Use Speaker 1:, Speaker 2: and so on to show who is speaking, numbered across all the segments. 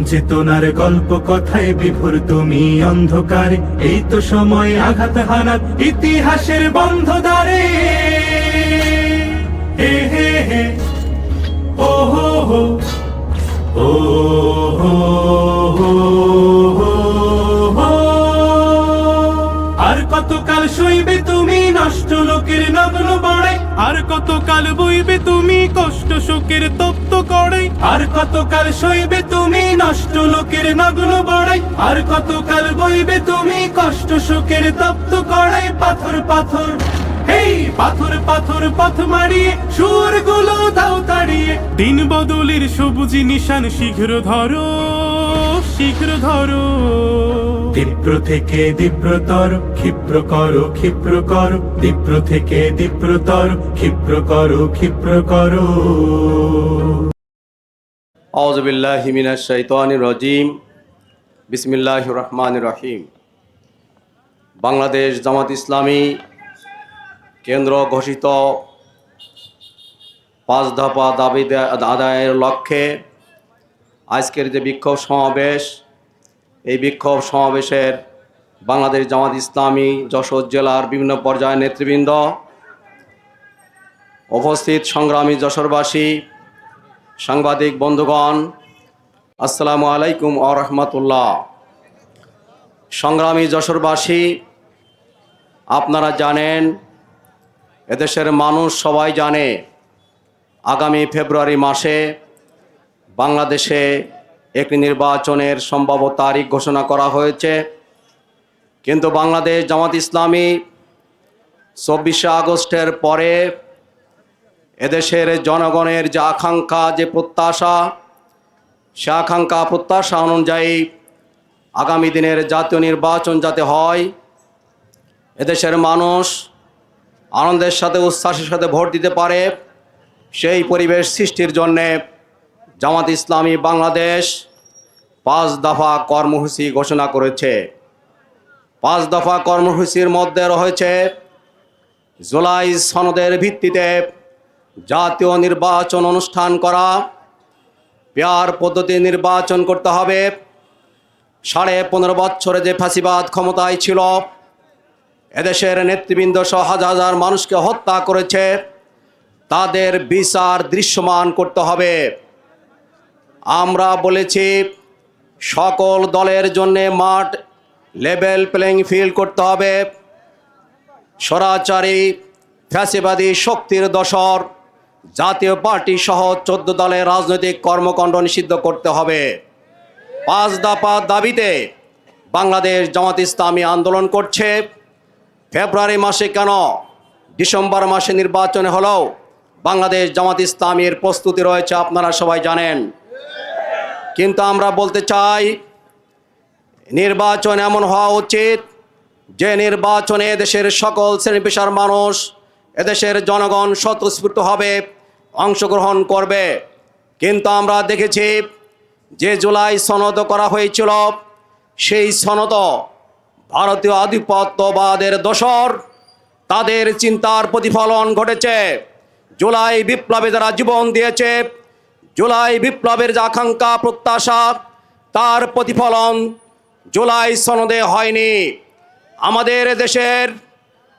Speaker 1: চেতনার গল্প কথায় বিভোর তুমি অন্ধকারে। এই তো সময় আঘাত হানাত ইতিহাসের বন্ধ দ্বারে। আর কতকাল সইবে তুমি নষ্ট লোকের নগ্ন বড়াই আর কতকাল বইবে তুমি কষ্ট শোকের তপ্ত করে? আর কতকাল সইবে তুমি নষ্ট লোকের নগ্ন বড়াই। আর কতকাল বইবে তুমি কষ্ট শোকের তপ্ত করাই পাথর পাথর এই পাথর পাথর, পথ মারিয়ে সুরগুলো দাও তাড়িয়ে। দিন বদলের সবুজ নিশান শীঘ্র ধরো শীঘ্র ধরো। দীপ্র থেকে দীপ্রতর ক্ষিপ্র করো ক্ষিপ্র করো। দীপ্র থেকে দীপ্রতর ক্ষিপ্র করো ক্ষিপ্র করো।
Speaker 2: আউজবিল্লাহ মিনাশ শাইতানির রাজিম। বিসমিল্লাহ রহমান রহিম। বাংলাদেশ জামাত ইসলামী কেন্দ্র ঘোষিত পাঁচ দফা দাবি আদায়ের লক্ষ্যে আজকের যে বিক্ষোভ সমাবেশ, এই বিক্ষোভ সমাবেশের বাংলাদেশ জামাত ইসলামী যশোর জেলার বিভিন্ন পর্যায়ের নেতৃবৃন্দ, উপস্থিত সংগ্রামী যশোরবাসী সাংবাদিক বন্ধুগণ, আসসালামু আলাইকুম আ রহমতুল্লাহ। সংগ্রামী যশোরবাসী, আপনারা জানেন, এদেশের মানুষ সবাই জানে, আগামী ফেব্রুয়ারি মাসে বাংলাদেশে একটি নির্বাচনের সম্ভাব্য তারিখ ঘোষণা করা হয়েছে। কিন্তু বাংলাদেশ জামাত ইসলামী চব্বিশে আগস্টের পরে এদেশের জনগণের যে আকাঙ্ক্ষা, যে প্রত্যাশা, সে আকাঙ্ক্ষা, প্রত্যাশা অনুযায়ী আগামী দিনের জাতীয় নির্বাচন যাতে হয়, এদেশের মানুষ আনন্দের সাথে, উচ্ছ্বাসের সাথে ভোট দিতে পারে, সেই পরিবেশ সৃষ্টির জন্যে জামাত ইসলামী বাংলাদেশ পাঁচ দফা কর্মসূচি ঘোষণা করেছে। পাঁচ দফা কর্মসূচির মধ্যে রয়েছে জুলাই সনদের ভিত্তিতে জাতীয় নির্বাচন অনুষ্ঠান করা। পেয়ার পদ্ধতি নির্বাচন করতে হবে। সাড়ে পনেরো বছরে যে ফাঁসিবাদ ক্ষমতায় ছিল, এদেশের নেতৃবৃন্দ সহ হাজার হাজার মানুষকে হত্যা করেছে। তাদের বিচার দৃশ্যমান করতে হবে। আমরা বলেছি, সকল দলের জন্যে মাঠ লেভেল প্লেইং ফিল্ড করতে হবে। সরাচারী ফ্যাসিবাদী শক্তির দশর। জাতীয় পার্টি সহ চোদ্দ দলের রাজনৈতিক কর্মকাণ্ড নিষিদ্ধ করতে হবে। পাঁচ দফা দাবিতে বাংলাদেশ জামাত ইসলামী আন্দোলন করছে। ফেব্রুয়ারি মাসে কেন? ডিসেম্বর মাসে নির্বাচনে হলেও বাংলাদেশ জামাত ইসলামীর প্রস্তুতি রয়েছে, আপনারা সবাই জানেন। কিন্তু আমরা বলতে চাই, নির্বাচন এমন হওয়া উচিত যে নির্বাচনে দেশের সকল শ্রেণি পেশার মানুষ এদেশের জনগণ স্বতঃস্ফূর্তভাবে অংশগ্রহণ করবে। কিন্তু আমরা দেখেছি, যে জুলাই সনদ করা হয়েছিল, সেই সনদ ভারতীয় আধিপত্যবাদের দোসর তাদের চিন্তার প্রতিফলন ঘটেছে। জুলাই বিপ্লবে যারা জীবন দিয়েছে, জুলাই বিপ্লবের যে আকাঙ্ক্ষা, প্রত্যাশা, তার প্রতিফলন জুলাই সনদে হয়নি। আমাদের দেশের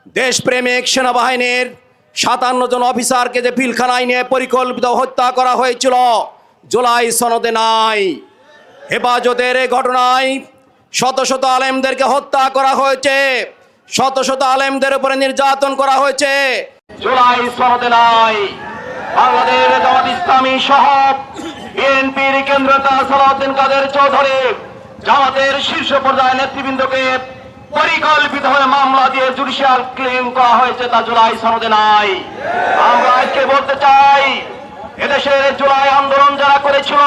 Speaker 2: দেশপ্রেমিক সেনাবাহিনীর সাতান্ন জন অফিসারকে যে পিলখানায় নিয়ে পরিকল্পিত হত্যা করা হয়েছিল, জুলাই সনদে নাই। হেফাজতের এই ঘটনায় শত শত আলেমদেরকে হত্যা করা হয়েছে, শত শত আলেমদের উপরে নির্যাতন করা হয়েছে। জুলাই সনদে নাই। বাংলাদেশ ইসলামী সহ বিএনপির কেন্দ্রতা সালাউদ্দিন কাদের চৌধুরী জামাতের শীর্ষ পর্যায়ের নেতৃবৃন্দকে পরিকল্পিতভাবে মামলা দিয়ে জুডিশিয়াল ক্লেম করা হয়েছে তা জুলাই সনদে নাই। আমরা আজকে বলতে চাই, এদেশের জুলাই আন্দোলন যারা করেছিল,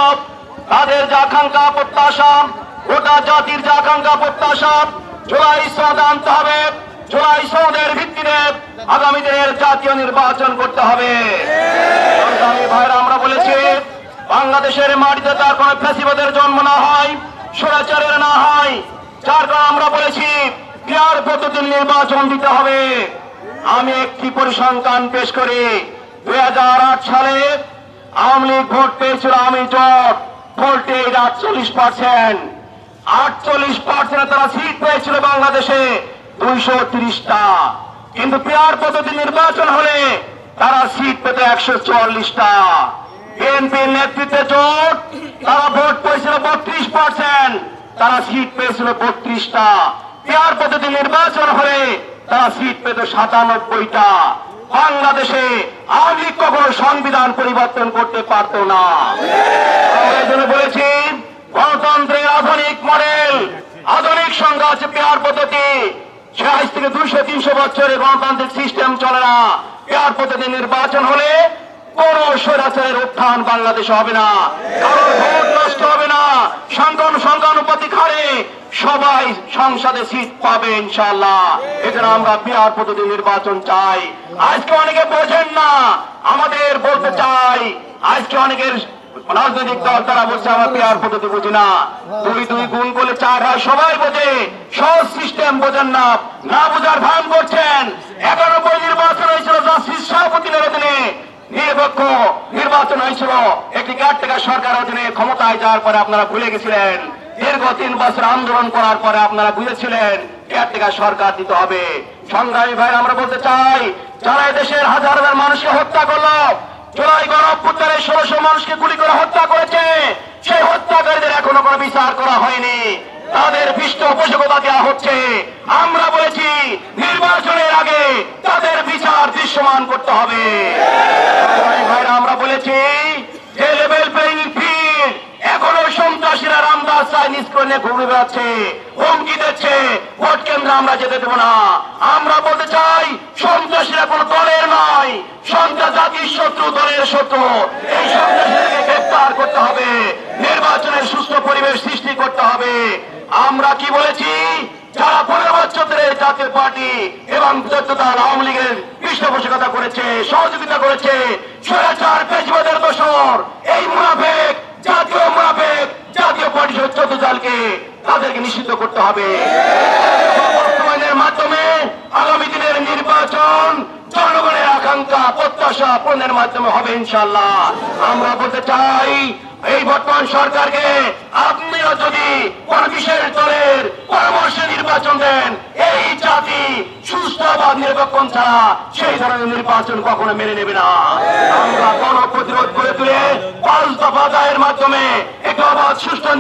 Speaker 2: তাদের যে আকাঙ্ক্ষা, প্রত্যাশা, গোটা জাতির যে আকাঙ্ক্ষা, প্রত্যাশা, জুলাই সনদে আনতে হবে। জুলাই সনদের ভিত্তিতে আগামী দিনের জাতীয় নির্বাচন করতে হবে। ভাইরা, আমরা বলেছি, বাংলাদেশের মাটিতে তার কোন ফ্যাসিবাদের জন্ম না হয়, স্বৈরাচারের না হয় আমরা বলেছি নির্বাচন দিতে হবে। আমি একটি পরিসংখ্যান পেশ করি। দুই সালে আওয়ামী লীগ ভোট পেয়েছিল আমি জোট ভোল্টেজ আটচল্লিশ পার্সেন্ট আটচল্লিশ পার্সেন্ট তারা সিট পেয়েছিল বাংলাদেশে, দুইশো তিরিশটা। কিন্তু পেয়ার পদ্ধতি নির্বাচন হলে তারা সিট পেতে একশো চুয়াল্লিশটা। বিএনপির নেতৃত্বে জোট, তারা ভোট পেয়েছিল বত্রিশ পার্সেন্ট তারা সিট পেয়েছিল বত্রিশটা। পেয়ার পদ্ধতি নির্বাচন হলে তারা সিট পেত সাতানব্বইটা। বাংলাদেশে আওয়ামী লীগ কখনো সংবিধান পরিবর্তন করতে পারতো না। বলেছি, গণতন্ত্রের আধুনিক মডেল, আধুনিক সংজ্ঞা আছে পেয়ার পদ্ধতি। আজ থেকে দুইশো, তিনশো বছরের গণতান্ত্রিক সিস্টেম চলে না। পেয়ার পদ্ধতি নির্বাচন হলে কোন স্বৈরাচারের উত্থান বাংলাদেশে হবে না। কারণ ভোট নষ্ট হবে সংখ্যান সংখ্যানুপাতিক হারে সবাই সংসদে সিট পাবে ইনশাল্লাহ এজন্য আমরা বিহার পদ্ধতি নির্বাচন চাই। আজকে অনেকে বোঝেন না, আমাদের বলতে চাই। আজকে অনেকের রাজনৈতিক দল তারা বলছে, আমার বিহার পদ্ধতি বুঝি না। দুই দুই গুণ করলে চার হয়, সবাই বোঝে। সহজ সিস্টেম বোঝেন না না বোঝার ভান করছেন। একানব্বই নির্বাচন হয়েছিল, জাস্টিস সভাপতির অধীনে। নিরপেক্ষ নির্বাচন হয়েছিল। একটি কার্যকর সরকার অধীনে ক্ষমতায় যাওয়ার পরে আপনারা ভুলে গেছিলেন। দীর্ঘ তিন বছর আন্দোলন করার পরে আপনারা বুঝেছিলেন কেয়ারটেকার সরকার দিতে হবে। সংগ্রামী ভাই আমরা বলতে চাই, যারা দেশের হাজার হাজার মানুষকে হত্যা করল, জুলাই গণঅভ্যুত্থানে ষোলোশো মানুষকে গুলি করে হত্যা করেছে, সেই হত্যাকারীদের এখনও কোনো বিচার করা হয়নি। তাদের পৃষ্ঠপোষকতা দেওয়া হচ্ছে। আমরা বলেছি, নির্বাচনের আগে তাদের বিচার দৃশ্যমান করতে হবে। ভাইরা, আমরা বলেছি যে লেভেল প্লেইং ফিল্ড এখনও সন্ত্রাসীরা রামদাস চাইনিজ করে ঘুরে বেড়াচ্ছে, হুমকি দিচ্ছে। ভোট কেন্দ্রে আমরা যেতে দেবো না। আমরা বলতে চাই, সন্ত্রাসীরা কোন দলের নয় সন্ত্রাস জাতির শত্রু দলের শত্রু এই সন্ত্রাসীদেরকে গ্রেফতার করতে হবে নির্বাচনের সুস্থ পরিবেশ সৃষ্টি করতে হবে আমরা কি বলেছি যারা পনেরো বছর ধরে জাতীয় পার্টি এবং আওয়ামী লীগের পৃষ্ঠপোষকতা করেছে, সহযোগিতা করেছে স্বৈরাচার, পেশবাদের দোষর। এই মুনাফেক, জাতীয় মুনাফেক, জাতীয় পার্টি চোদ্দ জালকে তাদেরকে নিষিদ্ধ করতে হবে। বাস্তবায়নের মাধ্যমে আগামী দিনের নির্বাচন, জনগণের আকাঙ্ক্ষা, প্রত্যাশা পূরণের মাধ্যমে হবে ইনশাল্লাহ আমরা বলতে চাই, এই বর্তমান সরকারকে আপনিও যদি কোন বিশেষ দলের পরামর্শে নির্বাচন দেন, এই জাতি ছাড়া সেই ধরনের নির্বাচন কখনো মেনে নেবে না। আমরা গণ প্রতিরোধ করে তুলে মাধ্যমে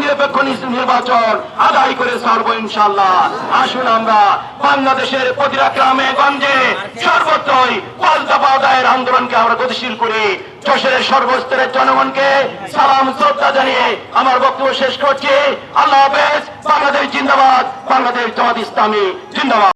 Speaker 2: নিরপেক্ষ নির্বাচন আদায় করে ছাড়বো ইনশাল্লাহ আসুন আমরা বাংলাদেশের প্রতিটা গ্রামে, গঞ্জে সর্বত্রই পাঁচ আন্দোলনকে আমরা গতিশীল করি। যশোরের সর্বস্তরের জনগণকে সালাম, শ্রদ্ধা জানিয়ে আমার বক্তব্য শেষ করছি। আল্লাহ হাফেজ, বাংলাদেশ জিন্দাবাদ, বাংলাদেশ জামাত ইসলামী জিন্দাবাদ।